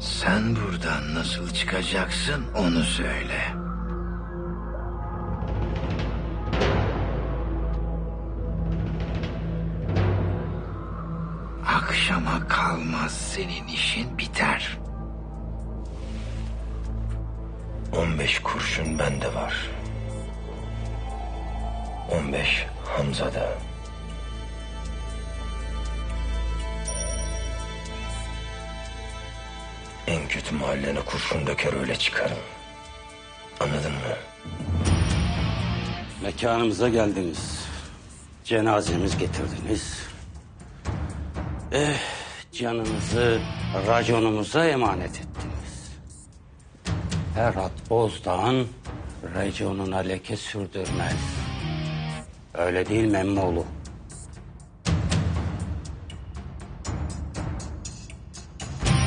Sen buradan nasıl çıkacaksın onu söyle. Akşama kalmaz senin işin biter. 15 kurşun bende var. 15 Hamza'da. En kötü mahallene kurşun döker öyle çıkarım. Anladın mı? Mekanımıza geldiniz. Cenazemiz getirdiniz. Eh, canınızı raconumuza emanet ettiniz. Ferhat Bozdağ'ın raconuna leke sürdürmez. Öyle değil mi Emmoğlu?